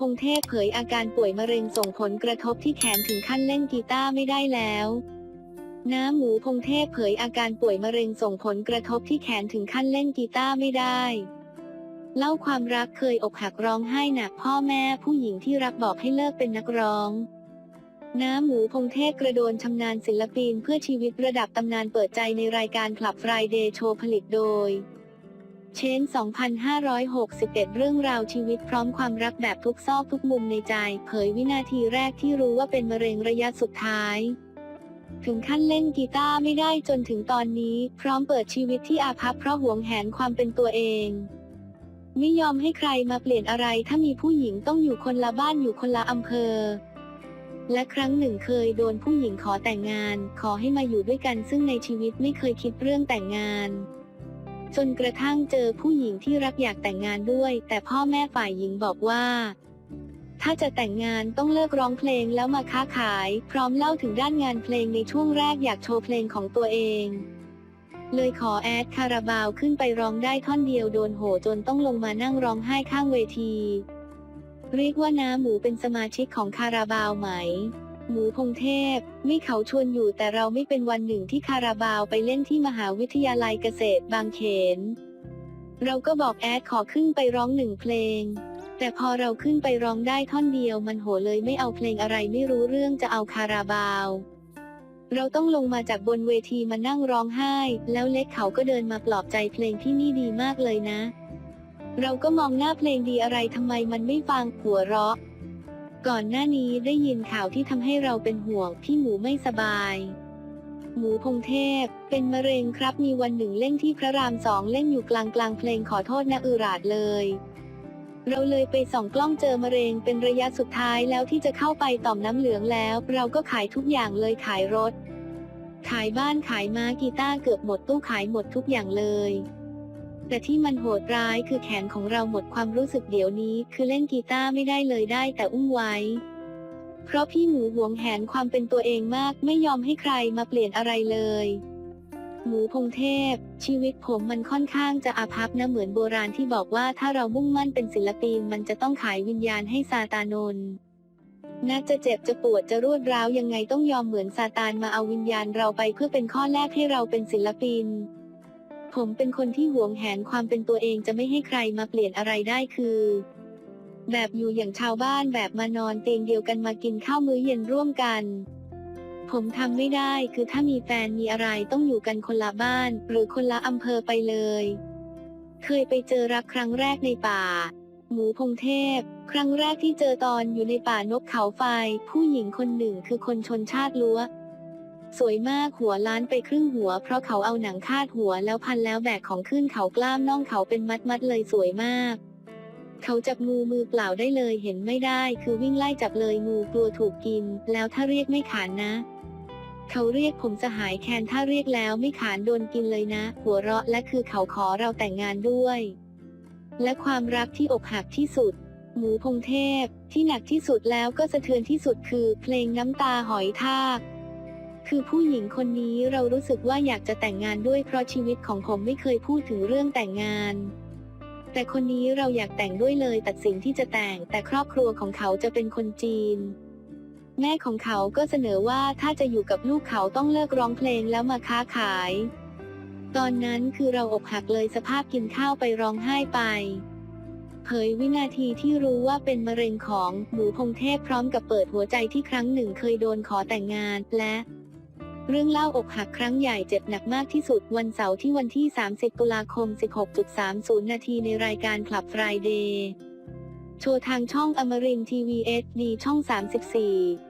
พงเทพเผยอาการป่วยมะเร็งส่งผลกระทบที่แขนถึงขั้นเล่นกีตาร์ไม่ได้แล้ว น้าหมูพงเทพเผยอาการป่วยมะเร็งส่งผลกระทบที่แขนถึงขั้นเล่นกีตาร์ไม่ได้ เล่าความรักเคยอกหักร้องไห้หนักพ่อแม่ผู้หญิงที่รักบอกให้เลิกเป็นนักร้องน้าหมูพงเทพกระโดนชำนาญศิลปินเพื่อชีวิตระดับตำนานเปิดใจในรายการคลับ Friday Show ผลิตโดย เชน 2561 เรื่องราวชีวิตพร้อมความรักแบบทุกซอกทุกมุมในใจ เผยวินาทีแรกที่รู้ว่าเป็นมะเร็งระยะสุดท้าย ถึงขั้นเล่นกีตาร์ไม่ได้จนถึงตอนนี้ พร้อมเปิดชีวิตที่อาภัพเพราะหวงแหนความเป็นตัวเอง ไม่ยอมให้ใครมาเปลี่ยนอะไรถ้ามีผู้หญิงต้องอยู่คนละบ้านอยู่คนละอำเภอ และครั้งหนึ่งเคยโดนผู้หญิงขอแต่งงาน ขอให้มาอยู่ด้วยกันซึ่งในชีวิตไม่เคยคิดเรื่องแต่งงาน จนกระทั่งเจอผู้หญิงที่รักอยากแต่งงานด้วย แต่พ่อแม่ฝ่ายหญิงบอกว่า ถ้าจะแต่งงานต้องเลิกร้องเพลงแล้วมาค้าขาย พร้อมเล่าถึงด้านงานเพลงในช่วงแรกอยากโชว์เพลงของตัวเอง เลยขอแอดคาราบาวขึ้นไปร้องได้ท่อนเดียวโดนโหจนต้องลงมานั่งร้องไห้ข้างเวที เรียกว่าน้าหมูเป็นสมาชิกของคาราบาวไหม หมูพงเทพไม่เขาชวนอยู่แต่เราไม่เป็นวันหนึ่งที่คาราบาวไปเล่นที่มหาวิทยาลัยเกษตรบางเขน เราก็บอกแอดขอขึ้นไปร้องหนึ่งเพลง แต่พอเราขึ้นไปร้องได้ท่อนเดียวมันโหเลยไม่เอาเพลงอะไรไม่รู้เรื่องจะเอาคาราบาว เราต้องลงมาจากบนเวทีมานั่งร้องไห้ แล้วเล็กเขาก็เดินมาปลอบใจเพลงที่นี่ดีมากเลยนะ เราก็มองหน้าเพลงดีอะไรทำไมมันไม่ฟังหัวเราะ ก่อนหน้านี้ได้ยินข่าวที่ทำให้เราเป็นห่วงพี่หมูไม่สบาย หมูพงเทพ เป็นมะเร็งครับมีวันหนึ่งเล่นที่พระรามสองเล่นอยู่กลางกลางเพลงขอโทษนะอือราดเลย เราเลยไปส่องกล้องเจอมะเร็งเป็นระยะสุดท้ายแล้วที่จะเข้าไปต่อมน้ำเหลืองแล้ว เราก็ขายทุกอย่างเลยขายรถ ขายบ้านขายม้ากีตาร์เกือบหมดตู้ขายหมดทุกอย่างเลย แต่ที่มันโหดร้ายคือแขนของเราหมดความรู้สึกเดี๋ยวนี้ คือเล่นกีตาร์ไม่ได้เลยได้แต่อุ้มไว้ เพราะพี่หมูหวงแหนความเป็นตัวเองมากไม่ยอมให้ใครมาเปลี่ยนอะไรเลย หมูพงเทพ ชีวิตผมมันค่อนข้างจะอาภัพนะเหมือนโบราณที่บอกว่าถ้าเรามุ่งมั่นเป็นศิลปินมันจะต้องขายวิญญาณให้ซาตานนน่าจะเจ็บจะปวดจะรวดร้าวยังไงต้องยอมเหมือนซาตานมาเอาวิญญาณเราไปเพื่อเป็นข้อแรกให้เราเป็นศิลปิน ผมเป็นคนที่หวงแหนความเป็นตัวเองจะไม่ให้ใครมาเปลี่ยนอะไรได้คือ แบบอยู่อย่างชาวบ้านแบบมานอนเตียงเดียวกันมากินข้าวมื้อเย็นร่วมกัน ผมทำไม่ได้คือถ้ามีแฟนมีอะไรต้องอยู่กันคนละบ้าน หรือคนละอำเภอไปเลย เคยไปเจอรักครั้งแรกในป่า หมูพงเทพ ครั้งแรกที่เจอตอนอยู่ในป่านกเขาไฟ ผู้หญิงคนหนึ่งคือคนชนชาติลัว สวยมากหัวล้านไปครึ่งหัว เพราะเขาเอาหนังคาดหัวแล้วพันแล้วแบกของขึ้นเขากล้ามน่องเขาเป็นมัดมัดๆเลยสวยมาก เขาจับงูมือเปล่าได้เลยเห็นไม่ได้ คือวิ่งไล่จับเลยงูกลัวถูกกิน แล้วถ้าเรียกไม่ขานนะ เขาเรียกผมสหายแคนถ้าเรียกแล้วไม่ขานโดนกินเลยนะ หัวเราะและคือเขาขอเราแต่งงานด้วย และความรักที่อกหักที่สุดหมูพงเทพที่หนักที่สุดแล้วก็สะเทือนที่สุดคือเพลงน้ำตาหอยทาก คือผู้หญิงคนนี้เรารู้สึกว่าอยากจะแต่งงานด้วยเพราะชีวิตของผมไม่เคยพูดถึงเรื่องแต่งงาน แต่คนนี้เราอยากแต่งด้วยเลยตัดสินที่จะแต่ง แต่ครอบครัวของเขาจะเป็นคนจีน แม่ของเขาก็เสนอว่าถ้าจะอยู่กับลูกเขาต้องเลิกร้องเพลงแล้วมาค้าขาย ตอนนั้นคือเราอกหักเลยสภาพกินข้าวไปร้องไห้ไปเผยวินาทีที่รู้ว่าเป็นมะเร็งของหมูพงเทพพร้อมกับเปิดหัวใจที่ครั้งหนึ่งเคยโดนขอแต่งงานและ เรื่องเล่าอกหักครั้งใหญ่เจ็บหนักมากที่สุดวันเสาร์ที่วันที่ 30 ตุลาคม 16.30 นาทีในรายการคลับฟรายเดย์โชว์ทางช่องอมรินทีวีเอสดีช่อง 34